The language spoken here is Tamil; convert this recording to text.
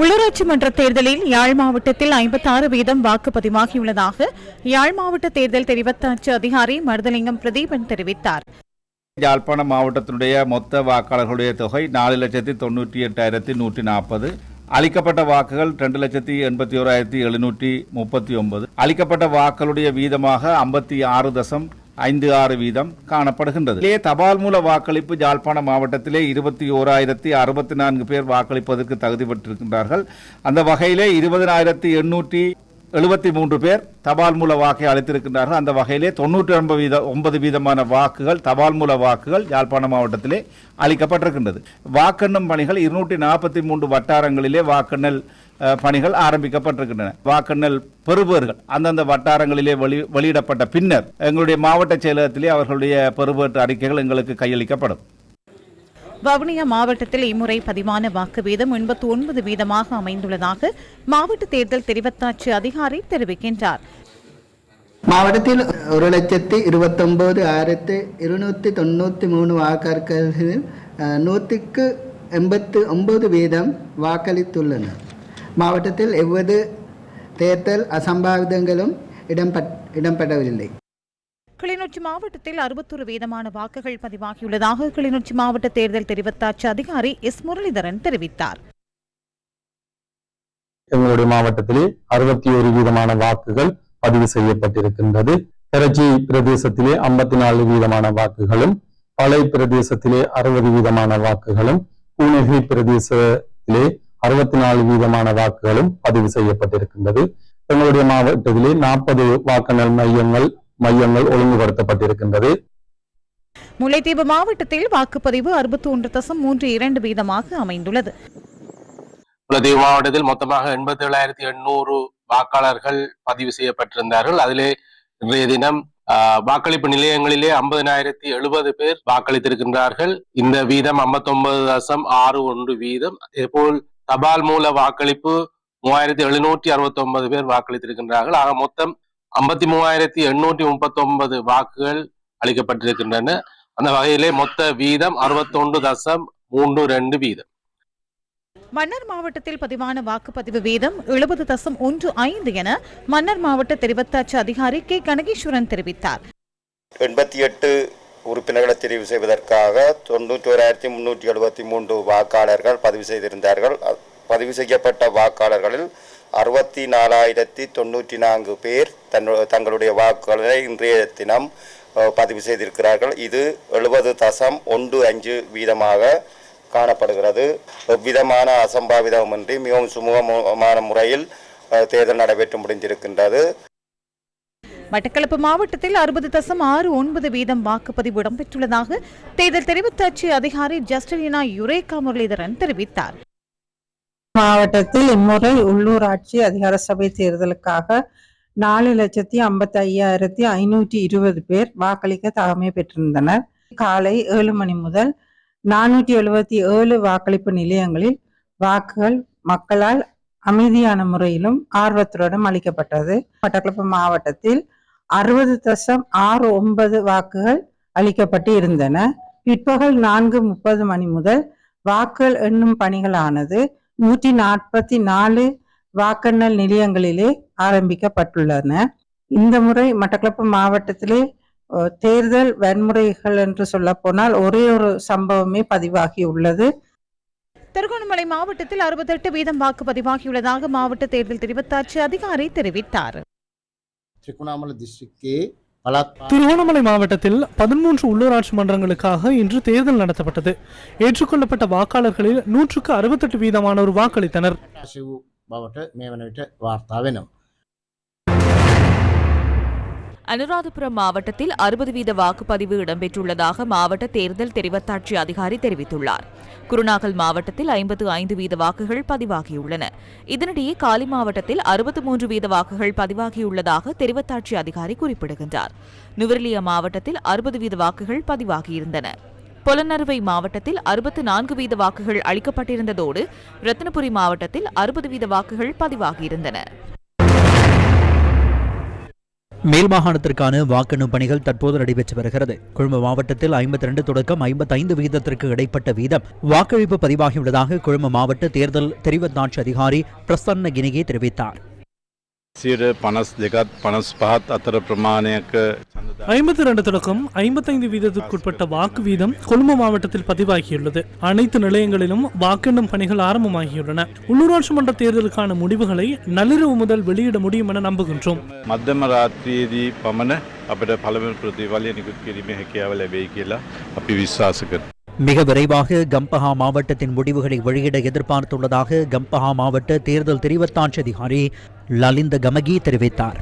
உள்ளூராட்சி மன்ற தேர்தலில் யாழ் மாவட்டத்தில் ஐம்பத்தாறு வீதம் வாக்குப்பதிவாகியுள்ளதாக யாழ் மாவட்ட தேர்தல் தெரிவத்தாட்சி அதிகாரி மருதலிங்கம் பிரதீபன் தெரிவித்தார். யாழ்ப்பாணம் மாவட்டத்தினுடைய மொத்த வாக்காளர்களுடைய தொகை நாலு லட்சத்தி தொண்ணூற்றி எட்டாயிரத்தி நூற்றி நாற்பது. அளிக்கப்பட்ட வாக்குகள் ரெண்டு லட்சத்தி எண்பத்தி ஓராயிரத்தி எழுநூற்றி முப்பத்தி ஒன்பது. அளிக்கப்பட்ட வாக்களுடைய வீதமாக ஐம்பத்தி ஆறு தசம் ஐந்து ஆறு வீதம் காணப்படுகின்றது. இதே தபால் மூல வாக்களிப்பு ஜாழ்ப்பாண மாவட்டத்திலே இருபத்தி ஓராயிரத்தி அறுபத்தி நான்கு பேர் வாக்களிப்பதற்கு தகுதி பெற்றிருக்கின்றார்கள். அந்த வகையிலே இருபதனாயிரத்தி எண்ணூற்றி எழுபத்தி மூன்று பேர் தபால் மூல வாக்கை அளித்திருக்கின்றார்கள். அந்த வகையிலே தொண்ணூற்றி ஒன்பது வீத ஒன்பது வீதமான வாக்குகள் தபால் மூல வாக்குகள் யாழ்ப்பாணம் மாவட்டத்திலே அளிக்கப்பட்டிருக்கின்றது. வாக்கெண்ணும் பணிகள் இருநூற்றி நாற்பத்தி மூன்று வட்டாரங்களிலே வாக்கெண்ணல் பணிகள் ஆரம்பிக்கப்பட்டிருக்கின்றன. வாக்கெண்ணல் பெறுபவர்கள் அந்தந்த வட்டாரங்களிலே வெளி வெளியிடப்பட்ட பின்னர் எங்களுடைய மாவட்ட செயலகத்திலே அவர்களுடைய பெறுபேற்று அறிக்கைகள் எங்களுக்கு கையளிக்கப்படும். வவுனியா மாவட்டத்தில் இம்முறை பதிவான வாக்கு வீதம் எண்பத்தி ஒன்பது வீதமாக அமைந்துள்ளதாக மாவட்ட தேர்தல் தெரிவத்தாட்சி அதிகாரி தெரிவிக்கின்றார். மாவட்டத்தில் ஒரு லட்சத்தி இருபத்தொம்போது ஆயிரத்தி இருநூற்றி தொண்ணூற்றி மூணு வாக்காளர்களில் நூற்றுக்கு எண்பத்து ஒன்பது வீதம் வாக்களித்துள்ளனர். மாவட்டத்தில் எவ்வித தேர்தல் அசம்பாவிதங்களும் இடம்பெற் இடம்பெறவில்லை. கிளிநொச்சி மாவட்டத்தில் அறுபத்தொரு வீதமான வாக்குகள் பதிவாகியுள்ளதாக கிளிநொச்சி மாவட்ட தேர்தல் தெரிவித்தாட்சி அதிகாரி எஸ் முரளிதரன் தெரிவித்தார். எங்களுடைய மாவட்டத்திலே அறுபத்தி ஒரு வீதமான வாக்குகள் பதிவு செய்யப்பட்டிருக்கின்றது. திருச்சி பிரதேசத்திலே ஐம்பத்தி நாலு வீதமான வாக்குகளும் பளை பிரதேசத்திலே அறுபது வீதமான வாக்குகளும் பூனகிரி பிரதேசத்திலே அறுபத்தி நாலு வீதமான வாக்குகளும் பதிவு செய்யப்பட்டிருக்கின்றது. எங்களுடைய மாவட்டத்திலே நாற்பது வாக்குநர் மையங்கள் மையங்கள் ஒழுங்குபடுத்தப்பட்டிருக்கின்றது. முல்லைத்தீவு மாவட்டத்தில் வாக்குப்பதிவு அறுபத்தி ஒன்று தசம் மூன்று இரண்டு வீதமாக அமைந்துள்ளது. குலதெய்வ மாவட்டத்தில் மொத்தமாக எண்பத்தி ஏழாயிரத்தி எண்ணூறு வாக்காளர்கள் பதிவு செய்யப்பட்டிருந்தார்கள். அதிலே இன்றைய தினம் ஆஹ், வாக்களிப்பு நிலையங்களிலே ஐம்பதினாயிரத்தி எழுபது பேர் வாக்களித்திருக்கின்றார்கள். இந்த வீதம் 59 தசம் ஆறு ஒன்று வீதம். இதேபோல் தபால் மூல வாக்களிப்பு மூவாயிரத்தி எழுநூற்றி அறுபத்தி ஒன்பது பேர் வாக்களித்திருக்கின்றார்கள். ஆக மொத்தம் ஐம்பத்தி மூவாயிரத்தி எண்ணூற்றி முப்பத்தி ஒன்பது வாக்குகள் அளிக்கப்பட்டிருக்கின்றன. அந்த வகையிலே மொத்த வீதம் அறுபத்தொன்று தசம் மூன்று ரெண்டு வீதம். மன்னர் மாவட்டத்தில் பதிவான வாக்குப்பதிவு வீதம் எழுபது தசம் ஒன்று ஐந்து என மன்னர் மாவட்ட தெரிவத்தாட்சி அதிகாரி கே. கனகேஸ்வரன் தெரிவித்தார். எண்பத்தி எட்டு உறுப்பினர்களை தெரிவு செய்வதற்காக தொண்ணூற்றி ஓராயிரத்தி முன்னூற்றி எழுபத்தி மூன்று வாக்காளர்கள் பதிவு செய்திருந்தார்கள். பதிவு செய்யப்பட்ட வாக்காளர்களில் அறுபத்தி நாலாயிரத்தி தொண்ணூற்றி நான்கு பேர் தன் தங்களுடைய வாக்குகளை இன்றைய தினம் பதிவு செய்திருக்கிறார்கள். இது எழுபது தசம் ஒன்று அஞ்சு வீதமாக காணப்படுகிறது. எவ்விதமான அசம்பாவிதமின்றி மிகவும் சுமூகமான முறையில் தேர்தல் நடைபெற்று முடிந்திருக்கின்றது. மட்டக்களப்பு மாவட்டத்தில் அறுபது தசம் ஆறு ஒன்பது வீதம் வாக்குப்பதிவு இடம்பெற்றுள்ளதாக தேர்தல் தெரிவத்தாட்சி அதிகாரி ஜஸ்டலினா யுரேகா முரளிதரன் தெரிவித்தார். மாவட்டத்தில் இம்முறை உள்ளூராட்சி அதிகார சபை தேர்தலுக்காக நாலு லட்சத்தி ஐம்பத்தி ஐயாயிரத்தி ஐநூற்றி இருபது பேர் வாக்களிக்க தகமை பெற்றிருந்தனர். காலை ஏழு மணி முதல் நானூற்றி எழுபத்தி ஏழு வாக்களிப்பு நிலையங்களில் வாக்குகள் மக்களால் அமைதியான முறையிலும் ஆர்வத்துடன் அளிக்கப்பட்டது. மட்டக்களப்பு மாவட்டத்தில் அறுபது தசம் ஆறு ஒன்பது வாக்குகள் அளிக்கப்பட்டு இருந்தன. பிற்பகல் நான்கு முப்பது மணி முதல் வாக்குகள் எண்ணும் பணிகளானது நூற்றி நாற்பத்தி நாலு வாக்கண்ணல் நிலையங்களிலே ஆரம்பிக்கப்பட்டுள்ளன. இந்த முறை மட்டக்களப்பு மாவட்டத்திலே தேர்தல் வன்முறைகள் என்று சொல்ல போனால் ஒரே ஒரு சம்பவமே பதிவாகி உள்ளது. திருகோணமலை மாவட்டத்தில் அறுபத்தெட்டு வீதம் வாக்கு பதிவாகியுள்ளதாக மாவட்ட தேர்தல் தெரிவித்தாட்சி அதிகாரி தெரிவித்தார். திருகோணாமலை டிஸ்ட்ரிக்டே திருகோணமலை மாவட்டத்தில் பதிமூன்று உள்ளூராட்சி மன்றங்களுக்காக இன்று தேர்தல் நடத்தப்பட்டது. ஏற்றுக்கொள்ளப்பட்ட வாக்காளர்களில் நூற்றுக்கு அறுபத்தெட்டு வீதமானோர் வாக்களித்தனர். அனுராதபுரம் மாவட்டத்தில் அறுபது வீத வாக்குப்பதிவு இடம்பெற்றுள்ளதாக மாவட்ட தேர்தல் தெரிவத்தாட்சி அதிகாரி தெரிவித்துள்ளார். குருநாகல் மாவட்டத்தில் ஐம்பத்து ஐந்து வீத வாக்குகள் பதிவாகியுள்ளன. இதனிடையே காலி மாவட்டத்தில் அறுபத்து மூன்று வீத வாக்குகள் பதிவாகியுள்ளதாக தெரிவத்தாட்சி அதிகாரி குறிப்பிடுகின்றார். நுவரெலியா மாவட்டத்தில் அறுபது வீத வாக்குகள் பதிவாகியிருந்தன. பொலனறுவை மாவட்டத்தில் அறுபத்து நான்கு வீத வாக்குகள் அளிக்கப்பட்டிருந்ததோடு ரத்தினபுரி மாவட்டத்தில் அறுபது வீத வாக்குகள் பதிவாகியிருந்தன. மேல் மாகாணத்திற்கான வாக்கெண்ணும் பணிகள் தற்போது நடைபெற்று வருகிறது. கொழும்பு மாவட்டத்தில் ஐம்பத்தி ரெண்டு தொடக்கம் ஐம்பத்தைந்து வீதத்திற்கு இடைப்பட்ட வீதம். வாக்களிப்பு பதிவாகியுள்ளதாக கொழும்பு மாவட்ட தேர்தல் தெரிவத்தாட்சி அதிகாரி பிரசன்ன கினிகே தெரிவித்தார். සියට පනස් දෙකත් පනස් පහත් අතර ප්‍රමාණයක ஐம்பத்தி ரெண்டு தொடக்கம் ஐம்பத்தைந்து வீதத்திற்குட்பட்ட வாக்கு வீதம் கொழும்பு மாவட்டத்தில் பதிவாகியுள்ளது அனைத்து நிலையங்களிலும் வாக்கெண்ணும் பணிகள் ஆரம்பமாகியுள்ளன உள்ளூராட்சி மன்ற தேர்தலுக்கான முடிவுகளை நள்ளிரவு முதல் வெளியிட முடியும் என நம்புகின்றோம் මධ්‍යම රාත්‍රයේදී පමණ අපට පළමු ප්‍රතිවලය නිකුත් කිරීම හැකියාව ලැබෙයි කියලා අපි විශ්වාස කරනවා. மிக விரைவாக கம்பஹா மாவட்டத்தின் முடிவுகளை வெளியிட எதிர்பார்த்துள்ளதாக கம்பஹா மாவட்ட தேர்தல் தெரிவத்தாட்சி அதிகாரி லலிந்த கமகி தெரிவித்தார்.